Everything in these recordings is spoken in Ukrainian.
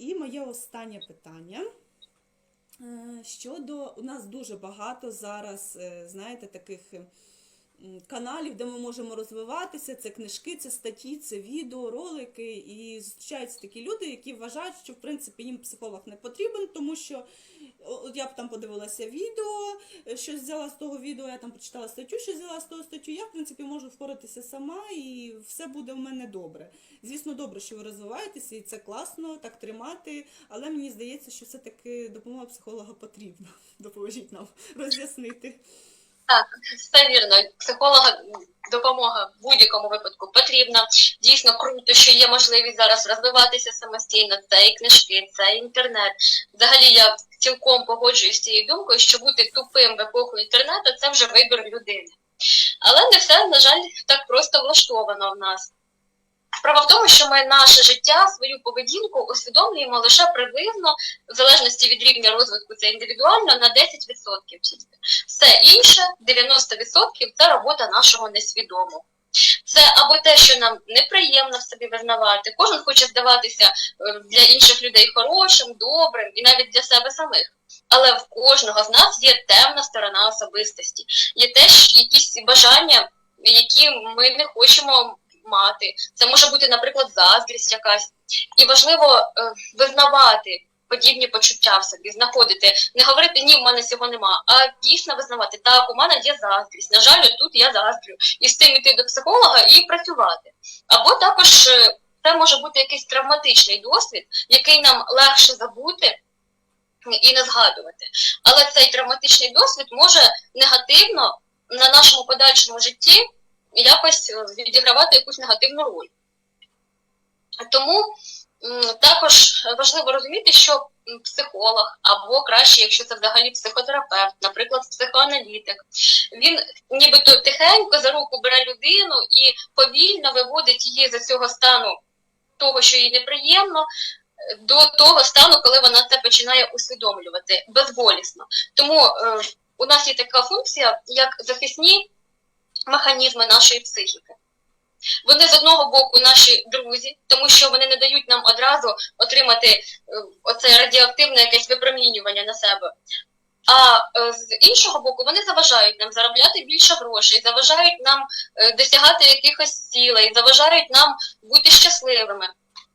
І моє останнє питання. Е, Щодо у нас дуже багато зараз, е, знаєте, таких е, каналів, де ми можемо розвиватися. Це книжки, це статті, це відео, ролики. І зустрічаються такі люди, які вважають, що в принципі їм психолог не потрібен, тому що от я б там подивилася відео, е, щось взяла з того відео, я там прочитала статтю, що взяла з того статтю. Я в принципі можу впоратися сама, і все буде в мене добре. Звісно, добре, що ви розвиваєтеся, і це класно, так тримати. Але мені здається, що все-таки допомога психолога потрібна. Допоможіть нам роз'яснити. Так, все вірно. Психолога допомога в будь-якому випадку потрібна. Дійсно круто, що є можливість зараз розвиватися самостійно. Це і книжки, це і інтернет. Взагалі я цілком погоджуюсь з цією думкою, що бути тупим в епоху інтернету це вже вибір людини. Але не все, на жаль, так просто влаштовано в нас. Справа в тому, що ми наше життя, свою поведінку усвідомлюємо лише приблизно, в залежності від рівня розвитку, це індивідуально, на 10% тільки. Все інше, 90% це робота нашого несвідомого. Це або те, що нам неприємно в собі визнавати. Кожен хоче здаватися е, для інших людей хорошим, добрим і навіть для себе самих. Але в кожного з нас є темна сторона особистості, є теж якісь бажання, які ми не хочемо мати. Це може бути, наприклад, заздрість якась. І важливо е, визнавати подібні почуття в собі, знаходити, не говорити ні, в мене цього нема, а дійсно визнавати, так, у мене є заздрість. На жаль, тут я заздрю. І з цим іти до психолога і працювати. Або також е, це може бути якийсь травматичний досвід, який нам легше забути і не згадувати. Але цей травматичний досвід може негативно на нашому подальшому житті якось е, відігравати якусь негативну роль. Тому також важливо розуміти, що психолог, або краще, якщо це взагалі психотерапевт, наприклад, психоаналітик, він нібито тихенько за руку бере людину і повільно виводить її з цього стану того, що їй неприємно, до того стану, коли вона це починає усвідомлювати безболісно. Тому е, у нас є така функція, як захисні механізми нашої психіки. Вони з одного боку наші друзі, тому що вони не дають нам одразу отримати е, оце радіоактивне якесь випромінювання на себе. А е, з іншого боку, вони заважають нам заробляти більше грошей, заважають нам е, досягати якихось цілей, заважають нам бути щасливими.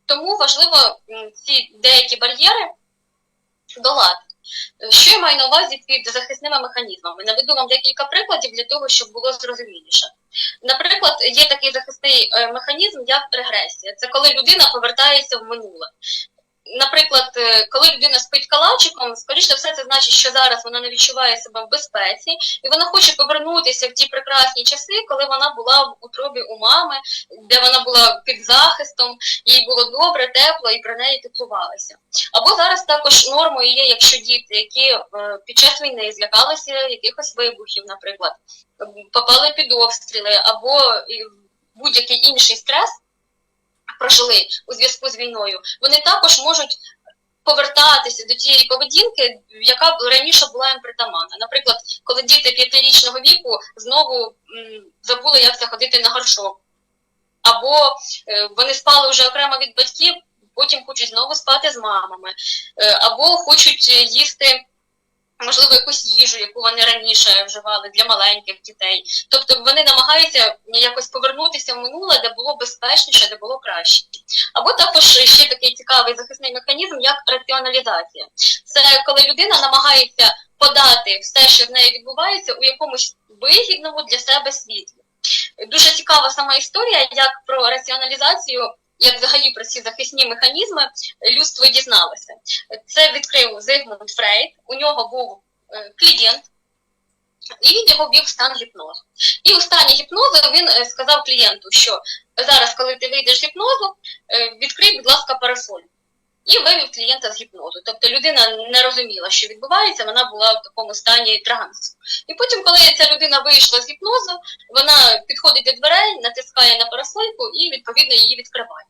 Тому важливо ці деякі бар'єри долати. Е, Що я маю на увазі під захисними механізмами? Наведу вам декілька прикладів для того, щоб було зрозуміліше. Наприклад, є такий захисний е, механізм, як регресія. Це коли людина повертається в минуле. Наприклад, е, коли людина спить калачиком, скоріш за все, це значить, що зараз вона не відчуває себе в безпеці, і вона хоче повернутися в ті прекрасні часи, коли вона була в утробі у мами, де вона була під захистом, їй було добре, тепло і про неї піклувалися. Або зараз також нормою є, якщо діти, які е, під час війни злякалися якихось вибухів, наприклад, попали під обстріли, або будь-який інший стрес прожили у зв'язку з війною, вони також можуть повертатися до тієї поведінки, яка раніше була їм притаманна. Наприклад, коли діти п'ятирічного віку знову забули, як заходити на горшок, або е, вони спали вже окремо від батьків, потім хочуть знову спати з мамами, е, або хочуть е, їсти. Можливо, якусь їжу, яку вони раніше вживали для маленьких дітей. Тобто вони намагаються якось повернутися в минуле, де було безпечніше, де було краще. Або також ще такий цікавий захисний механізм, як раціоналізація. Це коли людина намагається подати все, що з нею відбувається, у якомусь вигідному для себе світлі. Дуже цікава сама історія, як про раціоналізацію, як взагалі про ці захисні механізми людство дізналося. Це відкрив Зигмунд Фрейд. У нього був е, клієнт, і він його ввів в стан гіпнозу. І у стані гіпнозу він е, сказав клієнту, що зараз, коли ти вийдеш з гіпнозу, е, відкрий, будь ласка, парасоль. І вивів клієнта з гіпнозу. Тобто людина не розуміла, що відбувається, вона була в такому стані трансу. І потім, коли ця людина вийшла з гіпнозу, вона підходить до дверей, натискає на парасольку і відповідно її відкриває.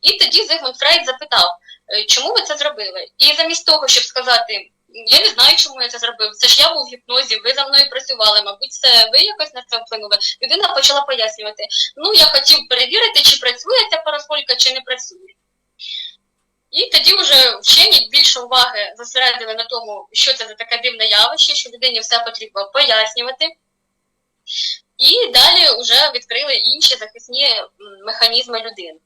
І тоді Зигмунд Фрейд запитав, «Е, чому ви це зробили? І замість того, щоб сказати, я не знаю, чому я це зробив, це ж я був в гіпнозі, ви за мною працювали, мабуть, це ви якось на це вплинули. Людина почала пояснювати, ну я хотів перевірити, чи працює ця парасолька, чи не працює. І І тоді вже вчені більше уваги зосередили на тому, що це за таке дивне явище, що людині все потрібно пояснювати. І далі вже відкрили інші захисні механізми людини.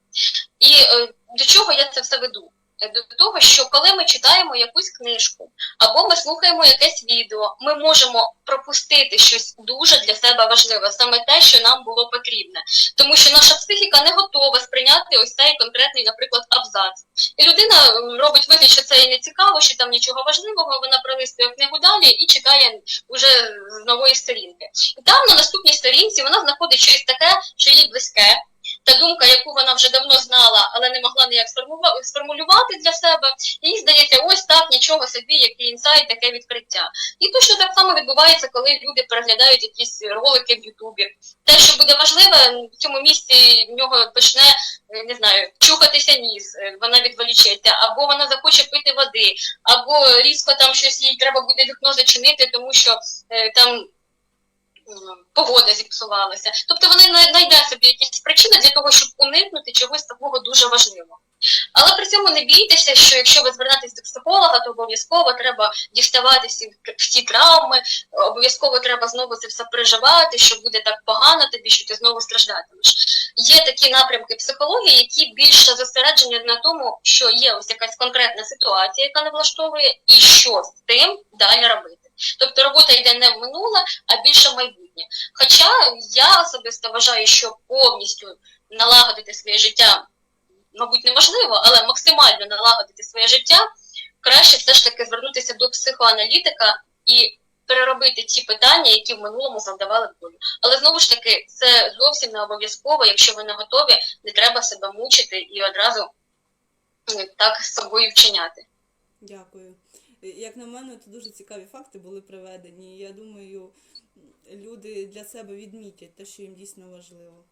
І е, до чого я це все веду? Е, До того, що коли ми читаємо якусь книжку або ми слухаємо якесь відео, ми можемо пропустити щось дуже для себе важливе, саме те, що нам було потрібне. Тому що наша психіка не готова сприйняти ось цей конкретний, наприклад, абзац. І людина робить вигляд, що це їй не цікаво, що там нічого важливого, вона пролистує книгу далі і читає уже з нової сторінки. І там на наступній сторінці вона знаходить щось таке, що їй близьке. Та думка, яку вона вже давно знала, але не могла ніяк сформулювати для себе, їй здається, ось так, нічого собі, який інсайт, таке відкриття. І точно так само відбувається, коли люди переглядають якісь ролики в Ютубі. Те, що буде важливе, в цьому місці в нього почне, е, не знаю, чухатися ніс, е, вона відволічеться, або вона захоче пити води, або різко там щось їй треба буде вікно зачинити, тому що е, там погода зіпсувалася. Тобто вони най- знайде собі якісь причини для того, щоб уникнути чогось такого дуже важливого. Але при цьому не бійтеся, що якщо ви звернетесь до психолога, то обов'язково треба діставатися в- в ті травми, обов'язково треба знову це все переживати, що буде так погано тобі, що ти знову страждатимеш. Є такі напрямки психології, які більше зосереджені на тому, що є ось якась конкретна ситуація, яка не влаштовує, і що з тим далі робити. Тобто робота йде не в минуле, а більше в майбутнє. Хоча я особисто вважаю, що повністю налагодити своє життя, мабуть, неможливо, але максимально налагодити своє життя, краще все ж таки звернутися до психоаналітика і переробити ті питання, які в минулому завдавали болю. Але знову ж таки, це зовсім не обов'язково, якщо ви не готові, не треба себе мучити і одразу так з собою вчиняти. Дякую. Як на мене, то дуже цікаві факти були приведені. Я думаю, люди для себе відмітять те, що їм дійсно важливо.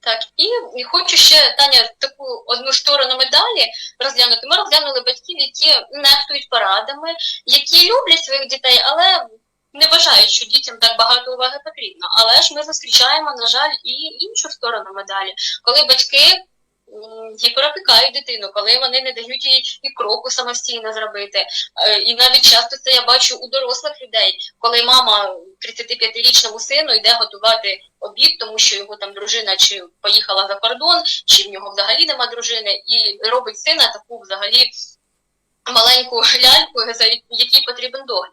Так, і хочу ще Таня таку одну сторону медалі розглянути. Ми розглянули батьків, які нехтують порадами, які люблять своїх дітей, але не вважають, що дітям так багато уваги потрібно. Але ж ми зустрічаємо, на жаль, і іншу сторону медалі, коли батьки м, гіперопікають дитину, коли вони не дають їй і кроку самостійно зробити. Е, І навіть часто це я бачу у дорослих людей, коли мама 35-річному сину йде готувати обід, тому що його там дружина чи поїхала за кордон, чи в нього взагалі нема дружини, і робить сина таку взагалі маленьку ляльку, за якій потрібен догляд.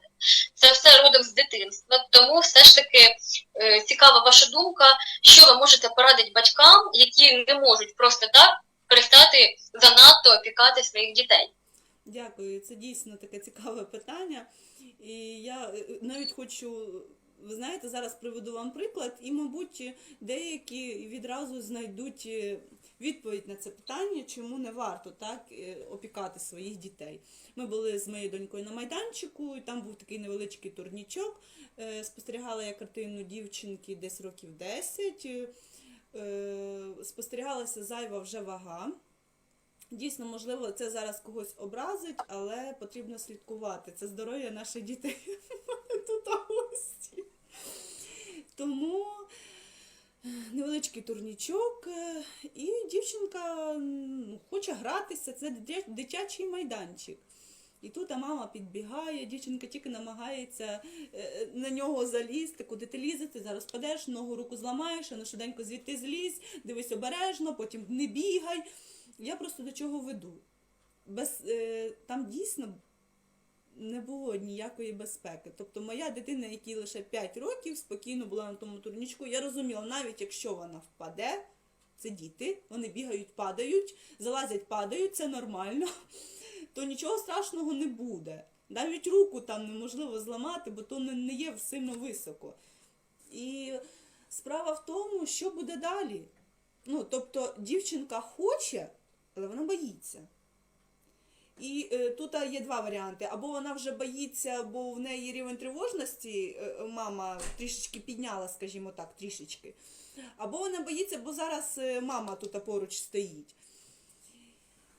Це все родом з дитинства. Тому все ж таки е, цікава ваша думка, що ви можете порадити батькам, які не можуть просто так перестати занадто опікати своїх дітей. Дякую, це дійсно таке цікаве питання. І я е, навіть хочу, ви знаєте, зараз приведу вам приклад, і, мабуть, деякі відразу знайдуть е, відповідь на це питання, чому не варто так е, опікати своїх дітей. Ми були з моєю донькою на майданчику, і там був такий невеличкий турнічок. Е, Спостерігала я картину дівчинки десь років 10. Е, Спостерігалася зайва вже вага. Дійсно, можливо, це зараз когось образить, але потрібно слідкувати. Це здоров'я наших дітей. Тут гості. Тому е, невеличкий турнічок, е, і дівчинка хоче гратися, це дитячий майданчик. І тут а мама підбігає, дівчинка тільки намагається е, на нього залізти. Куди ти лізеш, ти зараз падеш, ногу руку зламаєш, а ну швиденько звідти злізь, дивись обережно, потім не бігай. Я просто до чого веду. Без, е, там дійсно не було ніякої безпеки. Тобто моя дитина, якій лише 5 років, спокійно була на тому турнічку. Я розуміла, навіть якщо вона впаде, це діти, вони бігають, падають, залазять, падають, це нормально, то нічого страшного не буде. Навіть руку там неможливо зламати, бо то не, є сильно високо. І справа в тому, що буде далі. Ну, тобто дівчинка хоче, але вона боїться. І е, тут є два варіанти. Або вона вже боїться, бо в неї рівень тривожності е, мама трішечки підняла, скажімо так, трішечки. Або вона боїться, бо зараз е, мама тут поруч стоїть.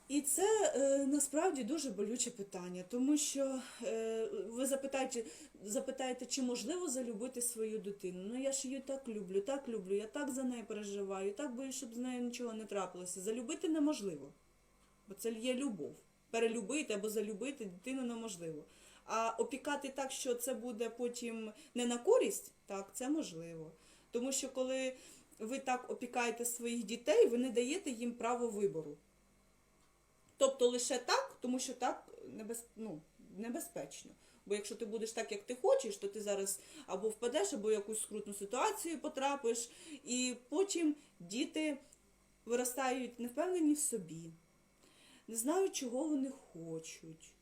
І це е, насправді дуже болюче питання, тому що е, ви запитаєте, запитаєте, чи можливо залюбити свою дитину. Ну я ж її так люблю, так люблю, я так за нею переживаю, так боюсь, щоб з нею нічого не трапилося. Залюбити неможливо. бо це є любов. Перелюбити або залюбити дитину неможливо. А опікати так, що це буде потім не на користь, так, це можливо. Тому що коли ви так опікаєте своїх дітей, ви не даєте їм право вибору. Тобто лише так, тому що так небез... ну, небезпечно. Бо якщо ти будеш так, як ти хочеш, то ти зараз або впадеш, або в якусь скрутну ситуацію потрапиш, і потім діти виростають невпевнені в собі, не знають, чого вони хочуть.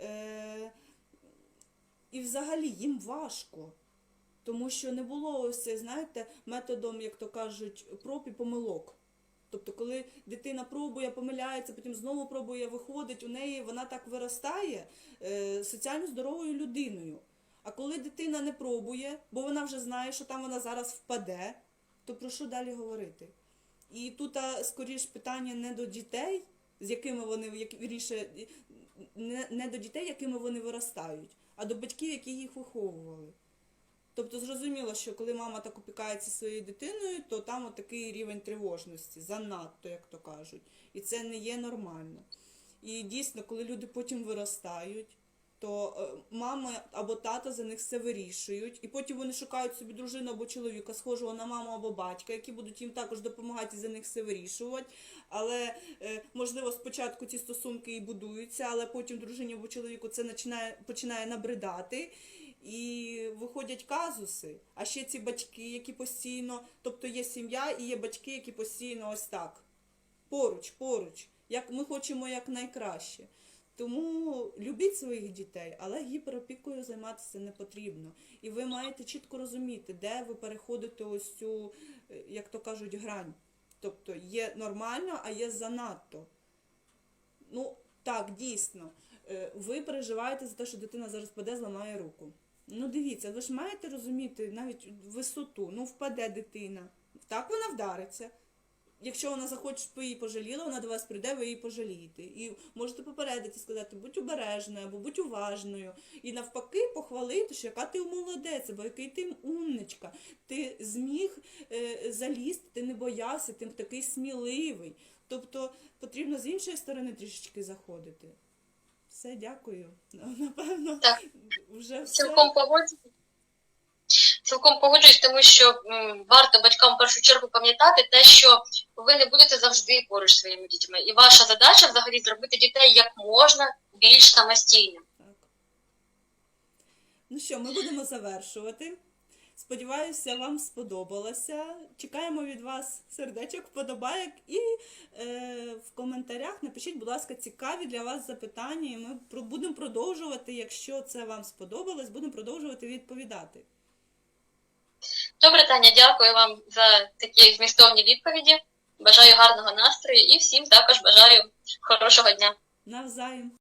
Е- і взагалі їм важко. Тому що не було ось знаєте, методом, як то кажуть, проб і помилок. Тобто, коли дитина пробує, помиляється, потім знову пробує, виходить, у неї вона так виростає е, соціально здоровою людиною. А коли дитина не пробує, бо вона вже знає, що там вона зараз впаде, то про що далі говорити? І тут, скоріш, питання не до дітей, з якими вони вірніше, не до дітей, якими вони виростають, а до батьків, які їх виховували. Тобто зрозуміло, що коли мама так опікається своєю дитиною, то там такий рівень тривожності, занадто, як то кажуть. І це не є нормально. І дійсно, коли люди потім виростають, то е, мама або тато за них все вирішують, і потім вони шукають собі дружину або чоловіка, схожого на маму або батька, які будуть їм також допомагати і за них все вирішувати. Але е, можливо спочатку ці стосунки і будуються, але потім дружині або чоловіку це починає, починає набридати. І виходять казуси, а ще ці батьки, які постійно, тобто є сім'я і є батьки, які постійно ось так. Поруч, поруч. Як ми хочемо як найкраще. Тому любіть своїх дітей, але гіперопікою займатися не потрібно. І ви маєте чітко розуміти, де ви переходите ось цю, е, як то кажуть, грань. Тобто є нормально, а є занадто. Ну, так, дійсно. Е, Ви переживаєте за те, що дитина зараз впаде, зламає руку. Ну, дивіться, ви ж маєте розуміти навіть висоту. Ну, впаде дитина. Так вона вдариться. Якщо вона захоче, щоб ви її пожаліли, вона до вас прийде, ви її пожалієте. І можете попередити, сказати, будь обережною або будь уважною. І навпаки похвалити, що яка ти молодець, або який ти умничка. Ти зміг е, залізти, ти не боявся, ти такий сміливий. Тобто потрібно з іншої сторони трішечки заходити. Все, дякую. Напевно, Так. вже все. Цілком погоджуюсь. Цілком погоджуюсь, тому що м, варто батькам в першу чергу пам'ятати те, що ви не будете завжди поруч зі своїми дітьми. І ваша задача взагалі зробити дітей як можна більш самостійним. Ну що, ми будемо завершувати. Сподіваюся, вам сподобалося. Чекаємо від вас сердечок, вподобайок і е, в коментарях напишіть, будь ласка, цікаві для вас запитання. І ми будемо продовжувати, якщо це вам сподобалось, будемо продовжувати відповідати. Добре, Таня, дякую вам за такі змістовні відповіді. Бажаю гарного настрою і всім також бажаю хорошого дня. Навзаєм.